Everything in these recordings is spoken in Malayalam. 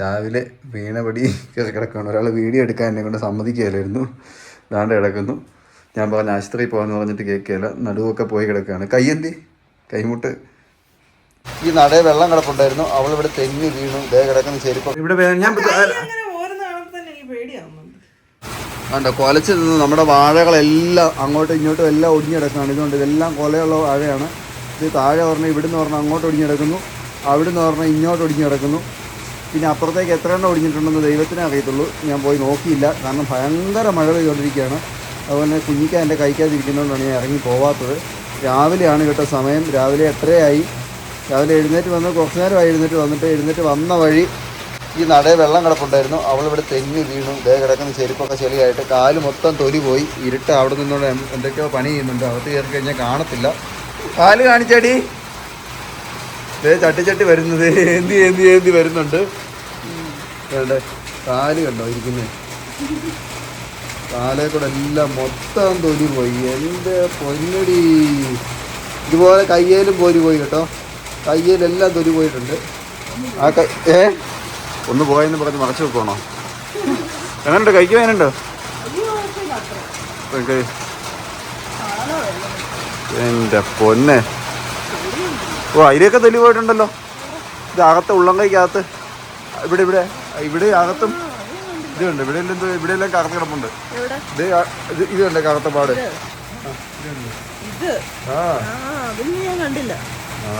രാവിലെ വീണപടി കയറി കിടക്കുകയാണ്. ഒരാൾ വീഡിയോ എടുക്കാൻ എന്നെ കൊണ്ട് സമ്മതിക്കുകയില്ലായിരുന്നു. ദാണ്ട് കിടക്കുന്നു. ഞാൻ പറഞ്ഞ ആശുപത്രിയിൽ പോകാന്ന് പറഞ്ഞിട്ട് കേൾക്കുകയില്ല. നടുവൊക്കെ പോയി കിടക്കുകയാണ്. കയ്യെന്തി കൈമുട്ട്. ഈ നടയെ വെള്ളം കിടപ്പുണ്ടായിരുന്നു. അവൾ ഇവിടെ തെന്നി വീണു. ദേ കിടക്കുന്ന ചെരുപ്പം. ഇവിടെ ഞാൻ ആണ്ട കൊലച്ച് നിന്ന് നമ്മുടെ വാഴകളെല്ലാം അങ്ങോട്ടും ഇങ്ങോട്ടും എല്ലാം ഒടിഞ്ഞു കിടക്കുകയാണ്. ഇതുകൊണ്ട് ഇതെല്ലാം കൊലയുള്ള വാഴയാണ്. ഇത് താഴെ പറഞ്ഞാൽ ഇവിടുന്ന് പറഞ്ഞാൽ അങ്ങോട്ട് ഒടിഞ്ഞു കിടക്കുന്നു. അവിടുന്ന് പറഞ്ഞാൽ ഇങ്ങോട്ട് ഒടിഞ്ഞു കിടക്കുന്നു. പിന്നെ അപ്പുറത്തേക്ക് എത്ര എണ്ണം ഒടിഞ്ഞിട്ടുണ്ടെന്ന് ദൈവത്തിനെ അറിയത്തുള്ളൂ. ഞാൻ പോയി നോക്കിയില്ല. കാരണം ഭയങ്കര മഴ പെയ്തുകൊണ്ടിരിക്കുകയാണ്. അതുപോലെ കുഞ്ഞിക്ക എന്റെ കഴിക്കാതിരിക്കുന്നതുകൊണ്ടാണ് ഞാൻ ഇറങ്ങി പോവാത്തത്. രാവിലെയാണ് കേട്ട സമയം. രാവിലെ എത്രയായി രാവിലെ എഴുന്നേറ്റ് വന്ന് കുറച്ച് നേരമായി എഴുന്നേറ്റ് വന്നിട്ട് എഴുന്നേറ്റ് വന്ന വഴി ഈ നടയിൽ വെള്ളം കിടപ്പുണ്ടായിരുന്നു. അവളിവിടെ തെന്നി വീണു. ദേ കിടക്കുന്ന ചെരുപ്പൊക്കെ ചെളിയായിട്ട് കാൽ മൊത്തം തൊലി പോയി ഇരുട്ട് അവിടെ നിന്നോട് എന്തൊക്കെയോ പണി ചെയ്യുന്നുണ്ട്. അകത്ത് കയറി കഴിഞ്ഞാൽ കാണത്തില്ല. കാൽ കാണിച്ചടി. ദേ ചട്ടി ചട്ടി വരുന്നത്. ഏന്തി ഏന്തി ഏന്തി വരുന്നുണ്ട്. വേണ്ടേ കാൽ കണ്ടോ? ഇരിക്കുന്നേ. കാലേ കൂടെ എല്ലാം മൊത്തം തൊലി പോയി എന്റെ പൊന്നടി. ഇതുപോലെ കയ്യേലും പോരി പോയി കേട്ടോ. കയ്യേലെല്ലാം തൊലി പോയിട്ടുണ്ട് ആ കൈ ഏ? ഒന്ന് പോയെന്ന് പറഞ്ഞ് മറച്ചു വെക്കണോ എങ്ങനെയുണ്ട് കൈക്ക് വേനുണ്ടോ എന്റെ പൊന്നെ. ഓ അതിലൊക്കെ തൊലി പോയിട്ടുണ്ടല്ലോ. ഇത് അകത്ത് ഉള്ളം കൈക്കകത്ത് ഇവിടെ ഇവിടെ. ഇവിടെ അകത്തും ഇതുണ്ട്. ഇവിടെ എല്ലാം ഇവിടെ എല്ലാം കറുത്ത കിടപ്പുണ്ട്. ഇത് ഇത് ഇതുണ്ട് കറുത്ത പാട്. ഇത്? ആ ഞാൻ കണ്ടില്ല. ആ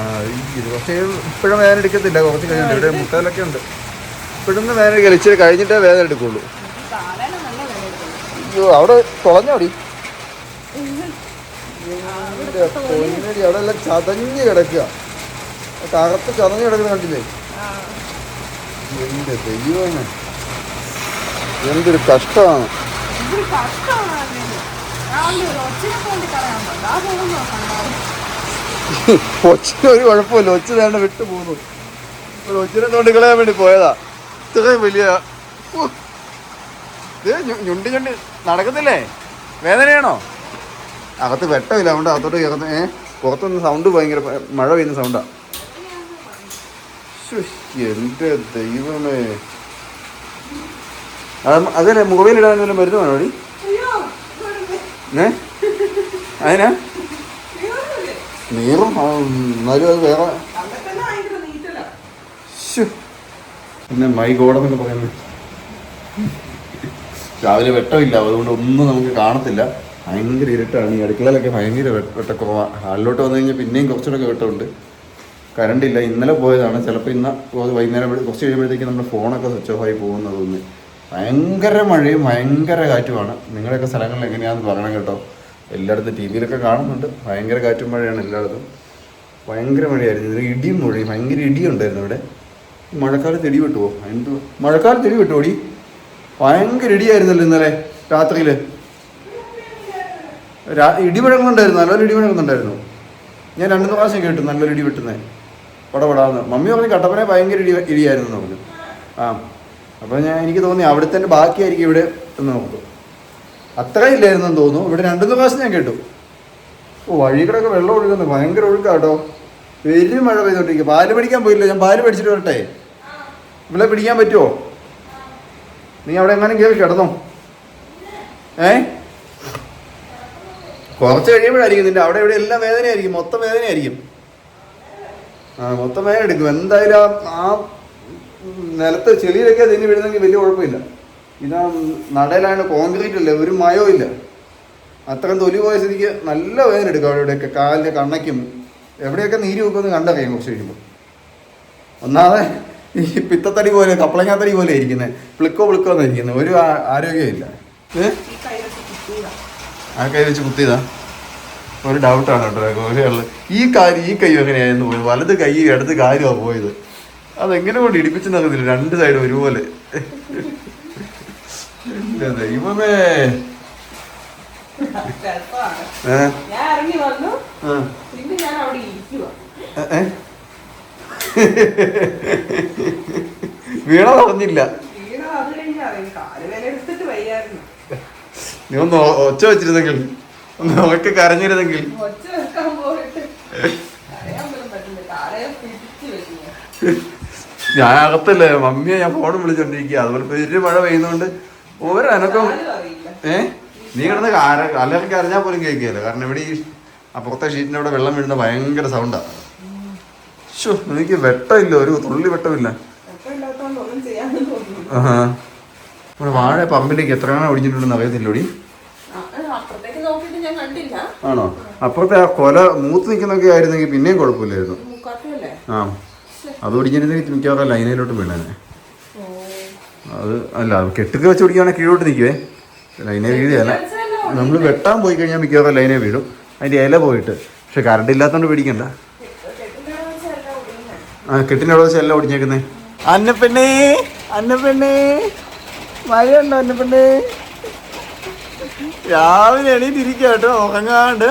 ഇത് പക്ഷേ ഇപ്പോഴും വേദന എടുക്കത്തില്ല. കുറച്ച് കഴിഞ്ഞിട്ട് ഇവിടെ മുട്ടയിലൊക്കെ ഉണ്ട്. ഇപ്പോഴൊന്ന് വേദന ഇച്ചിരി കഴിഞ്ഞിട്ടേ വേദന എടുക്കുള്ളൂ. അയ്യോ അവിടെ തുളഞ്ഞോടി. പൊന്നടി അവിടെ എല്ലാം ചതഞ്ഞ് കിടക്കുക. കറുത്ത് ചതഞ്ഞ് കിടക്കുന്ന കണ്ടില്ലേ? എന്റെ ദൈവമേ. എന്തൊരു കഷ്ടമാണ്. ഒച്ചിനെ ഒരു കുഴപ്പമില്ല. ഒച്ച വേണ്ട വിട്ടു പോകുന്നു ഒച്ചിനെ തോണ്ടി കളയാൻ വേണ്ടി പോയതാ. ഇത്രയും വലിയ ഞുണ്ടി ഞുണ്ടി. നടക്കത്തില്ലേ? വേദനയാണോ? അകത്ത് വെട്ടമില്ല. അതുകൊണ്ട് അകത്തോട്ട് കേൾക്കുന്നത് ഏഹ് പുറത്തുനിന്ന് സൗണ്ട് ഭയങ്കര മഴ പെയ്യുന്ന സൗണ്ടാ എന്റെ ദൈവമേ. അത് അതല്ലേ മുറിയിലിടാൻ വല്ലതും മരുന്ന് വേണോ ഏ അതിനാ? നീറും എന്നാലും അത് വേറെ. പിന്നെ മൈ ഗോഡെന്നൊക്കെ പറയുന്നത്. രാവിലെ വെട്ടമില്ല അതുകൊണ്ട് ഒന്നും നമുക്ക് കാണത്തില്ല. ഭയങ്കര ഇരുട്ടാണ് ഈ അടുക്കളയിലൊക്കെ ഭയങ്കര വെട്ടക്കുറവാണ് ഹാളിലോട്ട് വന്നു കഴിഞ്ഞാൽ പിന്നെയും കുറച്ചുകൂടെ വെട്ടമുണ്ട്. കറണ്ട് ഇന്നലെ പോയതാണ്. ചിലപ്പോൾ ഇന്ന് വൈകുന്നേരം കുറച്ച് കഴിയുമ്പോഴത്തേക്ക് നമ്മുടെ ഫോണൊക്കെ സ്വിച്ച് ഓഫ് ആയി പോകുന്നത് തോന്നുന്നു. ഭയങ്കര മഴയും ഭയങ്കര കാറ്റുമാണ്. നിങ്ങളുടെയൊക്കെ സ്ഥലങ്ങളിൽ എങ്ങനെയാണെന്ന് പറയണം കേട്ടോ. എല്ലായിടത്തും ടി വിയിലൊക്കെ കാണുന്നുണ്ട്. ഭയങ്കര കാറ്റും മഴയാണ് എല്ലായിടത്തും. ഭയങ്കര മഴയായിരുന്നു. ഇതിൽ ഇടിയും മുഴയും. ഭയങ്കര ഇടിയുണ്ടായിരുന്നു ഇവിടെ. മഴക്കാലത്ത് ഇടി വിട്ടുവോ? എന്ത്? മഴക്കാലത്ത് ഇടി വെട്ടുവോടി? ഭയങ്കര ഇടിയായിരുന്നല്ലോ ഇന്നലെ രാത്രിയിൽ രാ ഇടി മുഴങ്ങുന്നുണ്ടായിരുന്നു നല്ലൊരു ഇടി മുഴങ്ങുന്നുണ്ടായിരുന്നു ഞാൻ രണ്ടു പ്രാവശ്യം കേട്ടു നല്ലൊരു ഇടി വെട്ടുന്നത് പടപടാന്ന്. മമ്മി പറഞ്ഞു കട്ടപ്പനെ ഭയങ്കര ഇടി ഇടിയായിരുന്നു പറഞ്ഞു. ആ അപ്പോൾ ഞാൻ എനിക്ക് തോന്നി അവിടെ തന്നെ ബാക്കിയായിരിക്കും ഇവിടെ എന്ന് നോക്കും അത്ര ഇല്ലായിരുന്നെന്ന് തോന്നുന്നു. ഇവിടെ രണ്ടു ദിവസം ഞാൻ കേട്ടു. ഓ വഴികളൊക്കെ വെള്ളം ഒഴുകുന്നു. ഭയങ്കര ഒഴുക്കാട്ടോ. വലിയ മഴ പെയ്തോണ്ടിരിക്കും പാൽ പിടിക്കാൻ പോയില്ല? ഞാൻ പാൽ പിടിച്ചിട്ട് വരട്ടെ. ഇവിടെ പിടിക്കാൻ പറ്റുമോ നീ അവിടെ എങ്ങാനും കയറി കിടന്നോ? ഏ? കുറച്ച് കഴിയുമ്പോഴായിരിക്കും നിന്റെ അവിടെ ഇവിടെ എല്ലാം വേദനയായിരിക്കും. മൊത്തം വേദനയായിരിക്കും. ആ മൊത്തം വേഗം എടുക്കും. എന്തായാലും ആ- ആ നിലത്ത് ചെളിയിലൊക്കെ തിന്നി വീഴുന്നെങ്കിൽ വലിയ കുഴപ്പമില്ല. ഇതാ നടയിലാണ് കോൺക്രീറ്റ് അല്ലേ ഒരു മയവും ഇല്ല. അത്രയും തൊലി പോയ സ്ഥിതിക്ക് നല്ല വേദന എടുക്കും അവിടെയൊക്കെ കാലിന്റെ കണ്ണയ്ക്കും. എവിടെയൊക്കെ നീര് വെക്കുമെന്ന് കണ്ടറിയാം കുറച്ച് കഴിയുമ്പോൾ. ഒന്നാമത് ഈ പിത്തത്തടി പോലെ കപ്പളങ്ങാത്തടി പോലെ ഇരിക്കുന്നത് പ്ലിക്കോ പ്ലിക്കോ എന്നിരിക്കുന്നത് ഒരു ആരോഗ്യമില്ല ഏ. ആ കൈ വെച്ച് കുത്തിയതാ? ഒരു ഡൗട്ടാണ് കേട്ടോ ഒരാൾ ഈ കാര്യം ഈ കൈ എങ്ങനെയായിരുന്നു പോയത്? വലത് കൈ ഇടത് കാര്യമാണ് പോയത്? അതെങ്ങനെ കൊണ്ട് ഇടിപ്പിച്ചു നടക്കുന്നില്ല രണ്ട് സൈഡും ഒരുപോലെ. ദൈവമേ? വീണ പറഞ്ഞില്ല നീ ഒന്ന് ഒച്ച വെച്ചിരുന്നെങ്കിൽ. ഒന്ന് ഒക്കെ കരഞ്ഞിരുന്നെങ്കിൽ. ഞാൻ അകത്തല്ലേ മമ്മിയെ ഞാൻ ഫോൺ വിളിച്ചോണ്ടിരിക്കുക അതുപോലെ പെരു മഴ പെയ്യുന്നോണ്ട് ഒരു അനക്കം ഏ? നീ കിടന്ന് കാര അല്ലെങ്കിൽ അറിഞ്ഞാൽ പോലും കേൾക്കുകയല്ലോ. കാരണം ഇവിടെ ഈ അപ്പുറത്തെ ഷീറ്റിന്റെ അവിടെ വെള്ളം വീഴുന്ന ഭയങ്കര സൗണ്ടാ ഷോ എനിക്ക് വെട്ടമില്ല. ഒരു തുള്ളി വെട്ടമില്ല. ആ. നമ്മുടെ വാഴ പമ്പിലേക്ക് എത്ര കാണാൻ ഒടിഞ്ഞിട്ടുണ്ടെന്ന് അറിയത്തില്ലോടി ആ, അപ്പുറത്തേക്ക് നോക്കിയിട്ട് ഞാൻ കണ്ടില്ല ആണോ? അപ്പുറത്തെ ആ കൊല മൂത്ത് നിൽക്കുന്നൊക്കെ ആയിരുന്നെങ്കിൽ പിന്നെയും കുഴപ്പമില്ലായിരുന്നു. ആ. അത് ഒടിഞ്ഞിരുന്നെങ്കിൽ മിക്കവാറും ലൈനയിലോട്ട് വീണേനെ. ഓ. അത് അല്ല അത് കെട്ടിക്ക് വെച്ച് പിടിക്കുകയാണെങ്കിൽ കീഴോട്ട് നിൽക്കുവേ. ലൈനെ വീഴുകയല്ല. നമ്മൾ വെട്ടാൻ പോയി കഴിഞ്ഞാൽ മിക്കവാറും ലൈനെ വീഴും. അതിന്റെ ഇല പോയിട്ട്. പക്ഷെ കറണ്ട് ഇല്ലാത്തതുകൊണ്ട് പേടിക്കണ്ട. ആ കെട്ടിന്റെ അവിടെ വെച്ച് എല്ലാം ഒടിഞ്ഞേക്കുന്നേ. അന്നപ്പെണ്ണേ അന്നപ്പെണ്ണേ. മഴയുണ്ടോ അന്നപ്പെണ്ണേ? രാവിലെ എണീറ്റിരിക്കുക കേട്ടോ ഉറങ്ങാണ്ട്.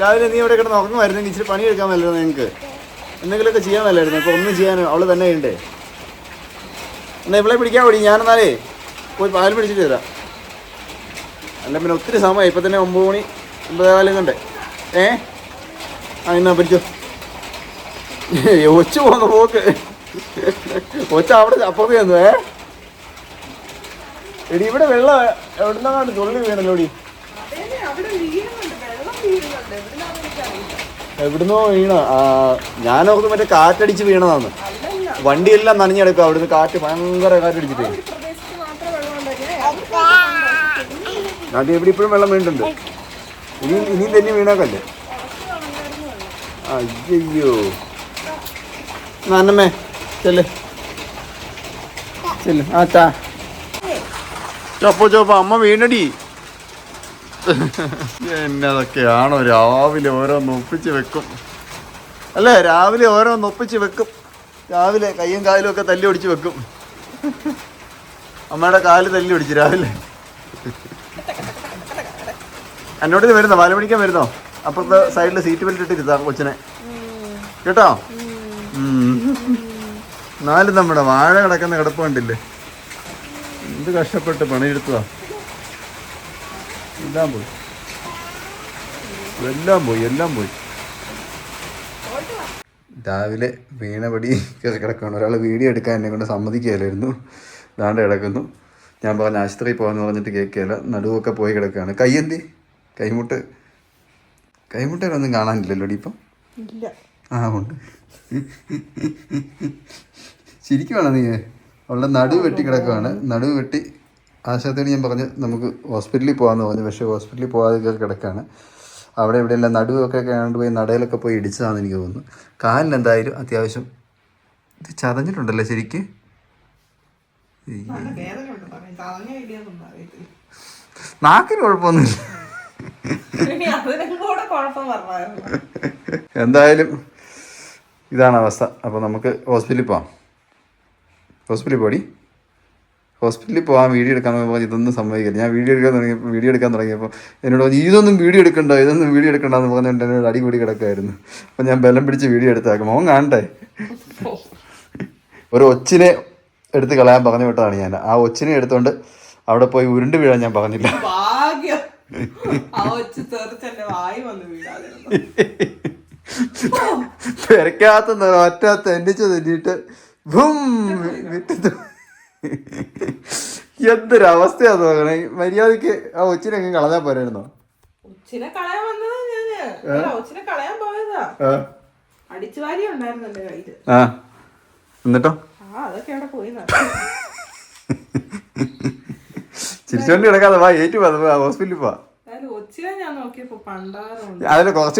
രാവിലെ നീ ഇവിടെ കിടന്ന് ഉറങ്ങുമായിരുന്നെങ്കിൽ ഇച്ചിരി പണി എടുക്കാൻ മേലായിരുന്നു നിങ്ങൾക്ക് എന്തെങ്കിലുമൊക്കെ ചെയ്യാൻ മേലായിരുന്നു. അപ്പോൾ ഒന്നും ചെയ്യാൻ അവൾ തന്നെ ഉണ്ട് എന്നാ ഇവളെ പിടിക്കാൻ ഓടി ഞാനെന്നാലേ പോയി പാൽ പിടിച്ചിട്ട് തരാം അല്ല പിന്നെ ഒത്തിരി സമയം ഇപ്പം തന്നെ ഒമ്പത് മണി ഒമ്പതേകാലം കണ്ടേ ഏ? ആ എന്നാ പിടിച്ചോ. ഒച്ച പോകുന്ന പോക്ക്. ഒച്ച അവിടെ അപ്പുറത്ത് എടി ഇവിടെ വെള്ളം എവിടുന്നാണ് ചുള്ളി എനിക്കറിയില്ല. എവിടുന്നോ വീണ ആ നോക്കുന്നത് മറ്റേ കാറ്റടിച്ച് വീണതാന്ന് അല്ലല്ല. വണ്ടിയെല്ലാം നനഞ്ഞെടുക്കും അവിടുന്ന് കാറ്റ് ഭയങ്കര കാറ്റടിച്ചിട്ട് നാട്ടിൽ എവിടെ ഇപ്പോഴും വെള്ളം വീണ്ടുണ്ട് ഇനി ഇനിയും തന്നെ വീണാക്കല്ലേ? അയ്യോ നന്നമ്മേ ചെല്ലേ. ചെല്ലു. ആ ചാ ചോപ്പോ ചോപ്പോ അമ്മ വീണടി. എന്നതൊക്കെയാണോ രാവിലെ ഓരോന്ന് ഒപ്പിച്ച് വെക്കും? അല്ലേ രാവിലെ ഓരോന്ന് ഒപ്പിച്ച് വെക്കും. രാവിലെ കയ്യും കാലും ഒക്കെ തല്ലി ഒടിച്ച് വെക്കും. അമ്മയുടെ കാൽ തല്ലി ഒടിച്ച് രാവിലെ. എന്നോട് ഇത് വരുന്നോ? പാൽ വരുന്നോ? അപ്പുറത്തെ സൈഡിൽ സീറ്റ് ബെൽറ്റ് ഇട്ടിരുത്താം കൊച്ചിനെ. കേട്ടോ. നാല് നമ്മുടെ വാഴ കിടക്കുന്ന കിടപ്പ് കണ്ടില്ലേ? എന്ത് കഷ്ടപ്പെട്ട് പണിയെടുത്തതാ? എല്ലാം പോയി. എല്ലാം പോയി എല്ലാം പോയി. രാവിലെ വീണപടി കയറി കിടക്കുകയാണ്. ഒരാൾ വീഡിയോ എടുക്കാൻ എന്നെ കൊണ്ട് സമ്മതിക്കുകയില്ലായിരുന്നു. ദാണ്ട് കിടക്കുന്നു. ഞാൻ പറഞ്ഞ ആശുപത്രിയിൽ പോകാന്ന് പറഞ്ഞിട്ട് കേൾക്കുകയില്ല. നടുവൊക്കെ പോയി കിടക്കുകയാണ്. കയ്യെന്തി കൈമുട്ട്. കൈമുട്ടയിലൊന്നും കാണാനില്ലല്ലോ ഇപ്പം? ഇല്ല. ആ ഉണ്ട്. ശരിക്കുവാണോ നീ അവളുടെ നടുവ് വെട്ടി കിടക്കുകയാണ് നടുവ് വെട്ടി ആശാത്തോട് ഞാൻ പറഞ്ഞ് നമുക്ക് ഹോസ്പിറ്റലിൽ പോകാമെന്ന് പറഞ്ഞു. പക്ഷേ ഹോസ്പിറ്റലിൽ പോകാതെ കിടക്കുകയാണ് അവിടെ ഇവിടെ എല്ലാം നടുവൊക്കെ കണ്ടുപോയി നടയിലൊക്കെ പോയി ഇടിച്ചതാണെന്ന് എനിക്ക് തോന്നുന്നു. കാലിന് എന്തായാലും അത്യാവശ്യം ഇത് ചതഞ്ഞിട്ടുണ്ടല്ലോ ശരിക്ക്? നാക്കിന് കുഴപ്പമൊന്നുമില്ല. എന്തായാലും ഇതാണ് അവസ്ഥ. അപ്പോൾ നമുക്ക് ഹോസ്പിറ്റലിൽ പോവാം ഹോസ്പിറ്റലിൽ പോടി. ഹോസ്പിറ്റലിൽ പോകാൻ വീഡിയോ എടുക്കാൻ പറഞ്ഞാൽ ഇതൊന്നും സംഭവിക്കില്ല ഞാൻ വീഡിയോ എടുക്കാൻ തുടങ്ങി വീഡിയോ എടുക്കാൻ തുടങ്ങിയപ്പോൾ എന്നോട് പറഞ്ഞു ഇതൊന്നും വീഡിയോ എടുക്കണ്ട ഇതൊന്നും വീഡിയോ എടുക്കണ്ട എന്ന് പറഞ്ഞുകൊണ്ട് എന്നോട് അടി കൂടി കിടക്കുമായിരുന്നു അപ്പോൾ ഞാൻ ബലം പിടിച്ച് വീഡിയോ എടുത്താക്കും. മോൻ കാണട്ടെ. ഒരു ഒച്ചിനെ എടുത്ത് കളയാൻ പറഞ്ഞു വിട്ടതാണ് ഞാൻ. ആ ഒച്ചിനെ എടുത്തുകൊണ്ട് അവിടെ പോയി ഉരുണ്ട് വീഴാൻ ഞാൻ പറഞ്ഞില്ല. ഭാഗ്യം. ആ ഒച്ച തെറിച്ചെന്റെ വായി വന്ന് വീഴാതിരുന്നു. പെരക്കകത്ത് ഒറ്റ തെന്നിച്ച് തെന്നിയിട്ട് ഭും വിറ്റത്ത് എന്തൊരവസ്ഥയാ നോക്കണേ മര്യാദയ്ക്ക് ആ ഒച്ചിനെ അങ്ങ് കളഞ്ഞാൽ പോരായിരുന്നോ? ഒച്ചിനെ കളയാൻ വന്നത് ഞാൻ. ഒച്ചിനെ കളയാൻ പോയതാ. അടിച്ചു വാരി ഉണ്ടായിരുന്നു എന്റെ കയ്യിൽ. ആ. എന്നിട്ടോ? ആ അതൊക്കെ അവിടെ പോയി ചിരിച്ചോണ്ട് കിടക്കാതെ വാ ഏറ്റു പോവാ ഹോസ്പിറ്റലിൽ പോവാ. അതിൽ കുറച്ച്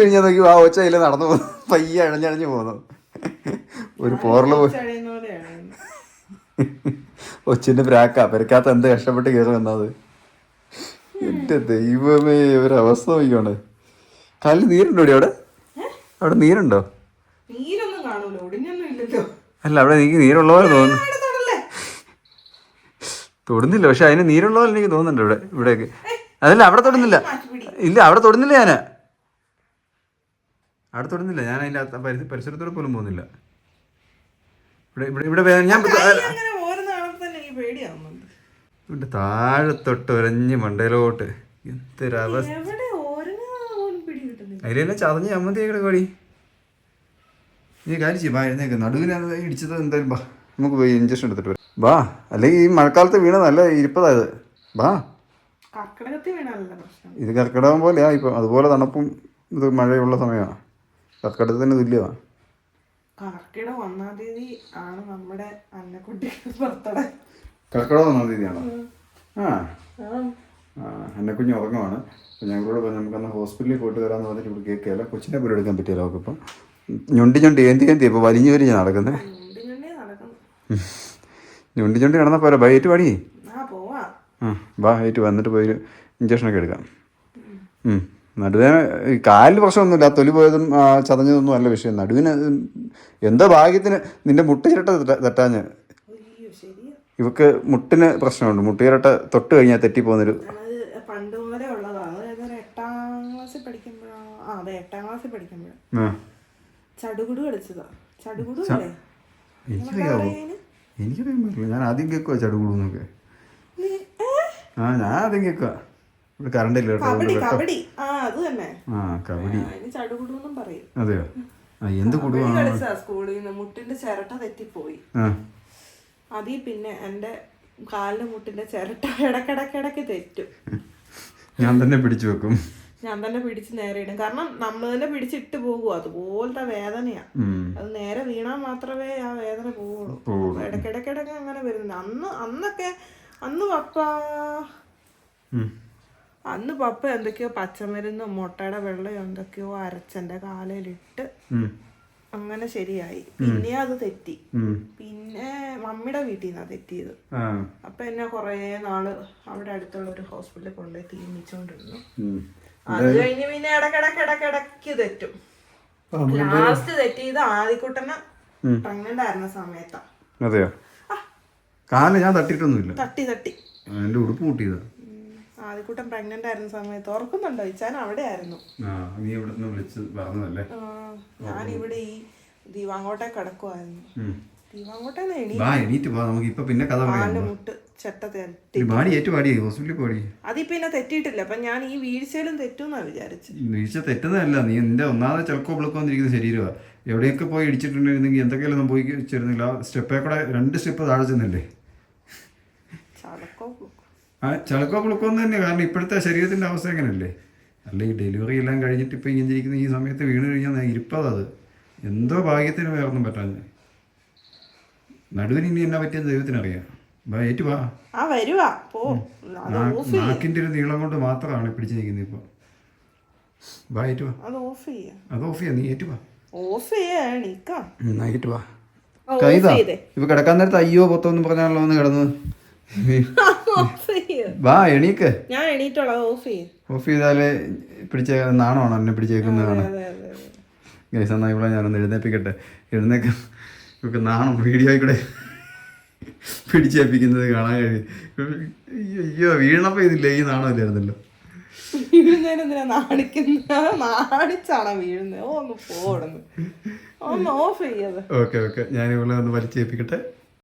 കഴിഞ്ഞാൽ നോക്കി ആ ഒച്ച അതിൽ നടന്നു പോകുന്നു. പയ്യെ അഴഞ്ഞഴഞ്ഞു പോകുന്നു. ഒരു പോറൽ പോയി ഒച്ചിന്റെ പ്രാക്ക. പെരക്കാത്ത എന്ത് കഷ്ടപ്പെട്ട് കയറി വന്നത്? എന്റെ ദൈവമേ ഒരവസ്ഥ നോക്കിക്കോണ്ട് കാലിൽ നീരുണ്ടോ അവിടെ? അവിടെ നീരുണ്ടോ? അല്ല അവിടെ എനിക്ക് നീരുള്ള പോലെ തോന്നുന്നു. തൊടുന്നില്ല പക്ഷെ അതിന് നീരുള്ള പോലെ എനിക്ക് തോന്നുന്നുണ്ട് ഇവിടെ ഇവിടേക്ക്. അതല്ല അവിടെ തൊടുന്നില്ല. ഇല്ല അവിടെ തൊടുന്നില്ല ഞാൻ അവിടെ തൊടുന്നില്ല ഞാൻ അതിന്റെ പരിസ- പരിസരത്തോടെ പോലും പോകുന്നില്ല. ഇവിടെ ഇവിടെ ഇവിടെ ഞാൻ ഇവിടെ താഴെ തൊട്ട് ഒരഞ്ഞ് മണ്ടയിലോട്ട്. എന്തൊരവസ്ഥ. അതിലെല്ലാം ചതഞ്ഞ് അമ്മതി കിടക്കോടി നീ കാര്യം ചെയ്യും എഴുന്നേക്ക്. നടുവിന് അത് ഇടിച്ചത് എന്തായാലും ബാ. നമുക്ക് പോയി ഇഞ്ചക്ഷൻ എടുത്തിട്ട് വരാം. ബാ അല്ലെങ്കിൽ ഈ മഴക്കാലത്ത് വീണ നല്ല ഇരിപ്പതായത് ബാ. ഇത് കർക്കിടകം പോലെയാ ഇപ്പം. അതുപോലെ തണുപ്പും ഇത് മഴയുള്ള സമയമാണ് കർക്കിടകത്തിന് തുല്യമാണ് കർക്കിടക ഒന്നാം തീയതി ആണ് നമ്മുടെ അന്നക്കുട്ടിക്ക് ബർത്ത്ഡേ. കർക്കിടകം ഒന്നാം തീയതിയാണോ? ആ. ആ എന്നെ കുഞ്ഞ് ഉറങ്ങുവാണ് ഞങ്ങളോട് പറഞ്ഞു നമുക്കന്ന് ഹോസ്പിറ്റലിൽ പോയിട്ട് വരാമെന്ന് പറഞ്ഞിട്ട് ഇവിടെ കേൾക്കുകയല്ല. കൊച്ചിനെ പോലും എടുക്കാൻ പറ്റിയല്ലോ ഇപ്പം ഞൊണ്ടി ഞൊണ്ടി ഏന്തി ഏന്തി ഇപ്പോൾ വലിഞ്ഞു വലിഞ്ഞ് നടക്കുന്നത് ഞൊണ്ടി ഞൊണ്ടി നടന്നാൽ പോരാ? ബൈറ്റ് പാടി ആ വാ ഏറ്റ് വന്നിട്ട് പോയി ഇഞ്ചക്ഷനൊക്കെ എടുക്കാം. ഉം. നടുവേന കാലിൽ പ്രശ്നമൊന്നുമില്ല. തൊലി പോയതും ചതഞ്ഞതൊന്നും അല്ല വിഷയം. നടുവിന് എന്തോ ഭാഗ്യത്തിന് നിന്റെ മുട്ടയിരട്ട തെറ്റ- തെറ്റാഞ്ഞ്. ഇവക്ക് മുട്ടിന് പ്രശ്നമുണ്ട്. മുട്ടയിരട്ട തൊട്ട് കഴിഞ്ഞാൽ തെറ്റിപ്പോകുന്നൊരു പണ്ട് മുതലേ ഉള്ളതാണ് അതായത് എട്ടാം ക്ലാസ്സിൽ ആ അതെ എട്ടാം ക്ലാസ്സിൽ പഠിക്കുമ്പോഴാ. ആ. ചടുകുടു കളിച്ചതാ. ചടുകുടു അല്ലേ എനിക്കറിയാവോ? എനിക്കറിയാൻ പറ്റില്ല. ഞാൻ ആദ്യം കേൾക്കുവാ ചടുകൂടുന്നൊക്കെ? ആ ഞാൻ ആദ്യം കേൾക്കുക ഇവിടെ കറണ്ട് ഇല്ല കബഡി ആ അത് തന്നെ. ആ കബഡി. അതിന് ചടുകുടു പറയും. അതെയോ? ആ എന്ത് കുടുവാണ് സ്കൂളിൽ നിന്ന് മുട്ടിന്റെ ചിരട്ട തെറ്റിപ്പോയി. അതീ പിന്നെ എന്റെ കാലിന് മുട്ടിന്റെ ചിരട്ട ഇടക്കിടക്കിടക്ക് തെറ്റും. ഞാൻ തന്നെ പിടിച്ചു വെക്കും. ഞാൻ തന്നെ പിടിച്ച് നേരെ ഇടും. കാരണം നമ്മൾ തന്നെ പിടിച്ചിട്ട് പോകും. അതുപോലത്തെ വേദനയാ. അത് നേരെ വീണാൽ മാത്രമേ ആ വേദന പോവുള്ളൂ. ഇടക്കിടക്കിടക്ക് അങ്ങനെ വരുന്നുണ്ട് അന്ന് അന്നൊക്കെ അന്ന് പപ്പ. അന്ന് പപ്പ എന്തൊക്കെയോ പച്ചമരുന്നും മുട്ടയുടെ വെള്ളം എന്തൊക്കെയോ അരച്ചെന്റെ കാലയിലിട്ട് ഉം. അങ്ങനെ ശരിയായി. പിന്നെ അത് തെറ്റി. പിന്നെ മമ്മിയുടെ വീട്ടിൽ നിന്നാ തെറ്റിയത് അപ്പൊ എന്നെ കൊറേ നാൾ അവിടെ അടുത്തുള്ള ഒരു ഹോസ്പിറ്റലിൽ കൊണ്ടുപോയി തീമിച്ചോണ്ടിരുന്നു. അത് കഴിഞ്ഞ് പിന്നെ ഇടക്കിടക്ക് ഇടക്കിടക്ക് തെറ്റും. ലാസ്റ്റ് തെറ്റിയത് ആദിക്കുട്ടനെ പ്രഗ്നന്റ് ആയിരുന്ന സമയത്താ. അതെയോ? കാൽ ഞാൻ തട്ടിട്ടൊന്നുമില്ല തട്ടി തട്ടി. എന്റെ ഉടുപ്പ് കൂട്ടിയതാ ഉം. ആദിക്കുട്ടൻ പ്രഗ്നന്റ് ആയിരുന്ന സമയത്ത് ഓർക്കുന്നുണ്ടോ? ഇച്ചാൻ അവിടെ ആയിരുന്നു നീ ഇവിടെ നിന്ന് വിളിച്ച് പറഞ്ഞതല്ലേ? ഞാൻ ഇവിടെ ഈ ദീവാങ്കോട്ടെ കിടക്കുമായിരുന്നു. ദീവാങ്കോട്ടെ എണീറ്റ് നമുക്ക് ഇപ്പൊ പിന്നെ കഥ മുട്ട് ചെട്ട ഹോസ്പിറ്റലിൽ പോടി. അതിൽ പിന്നെ തെറ്റിയിട്ടില്ല. അപ്പൊ ഞാൻ ഈ വീഴ്ചയിലും തെറ്റുന്നാ വിചാരിച്ചു വീഴ്ച തെറ്റുന്നതല്ല നീ നിന്റെ ഒന്നാമത് ചെലക്കോ വിളക്കോ വന്നിരിക്കുന്ന ശരീരമാണ് എവിടെയൊക്കെ പോയി ഇടിച്ചിട്ടുണ്ടെങ്കിൽ എന്തൊക്കെയല്ലേ സംഭവിച്ചിരുന്നില്ല സ്റ്റെപ്പേ കൂടെ രണ്ട് സ്റ്റെപ്പ് താഴെ ചെന്നില്ലേ? ആ ചിലക്കോ വിളക്കോന്ന് തന്നെ കാരണം ഇപ്പോഴത്തെ ശരീരത്തിന്റെ അവസ്ഥ എങ്ങനെയല്ലേ? അല്ല ഈ ഡെലിവറി എല്ലാം കഴിഞ്ഞിട്ട് ഇപ്പോൾ ഇങ്ങനെ ഇരിക്കുന്ന ഈ സമയത്ത് വീണ് കഴിഞ്ഞാൽ ഇരിപ്പത് എന്തോ ഭാഗ്യത്തിന് വേറൊന്നും പറ്റാഞ്ഞ്. നടുവിന് ഇനി എന്നാ പറ്റിയ ദൈവത്തിനറിയാം. വാ ഏറ്റു വാ. ഒരു നീളം കൊണ്ട് മാത്രമാണ് പിടിച്ചു നിൽക്കുന്നത് ഇപ്പോൾ വാ ഏറ്റു വാ. അത് ഓഫ് ചെയ്യാ. നീ ഏറ്റു വാ. ഓഫ് ചെയ്യാ വാ. കൈതാ ഇപ്പൊ കിടക്കാൻ നേരത്ത് അയ്യോ പൊത്തോന്ന് പറഞ്ഞാണല്ലോ ഒന്ന് കിടന്ന് ഓഫ് ചെയ്യ വാ എണീക്ക്. ഞാൻ എണീറ്റോളാം ഓഫ് ചെയ്യ. ഓഫ് ചെയ്താലേ പിടിച്ച നാണമാണ് എന്നെ പിടിച്ചേക്കുന്നതാണ് ഗൈസ് ഇവിടെ ഞാനൊന്ന് എഴുന്നേപ്പിക്കട്ടെ. എഴുന്നേക്ക് ഇവർക്ക് നാണം വീഡിയോ കൂടെ പിടിച്ചേപ്പിക്കുന്നത് കാണാൻ കഴിയും. അയ്യോ, വീണപ്പോൾ ഇതില്ല? ഈ നാണം ഇല്ലായിരുന്നല്ലോ. വീഴുന്നതിനെന്തിനാ നാണിക്കുന്ന? നാണിച്ചാണോ വീഴുന്നത് ഓ ഒന്ന് പോടുന്നു ഒന്ന് ഓഫ് ചെയ്യത് ഓക്കെ ഓക്കെ. ഞാൻ ഇവിടെ ഒന്ന് വലിച്ചേൽപ്പിക്കട്ടെ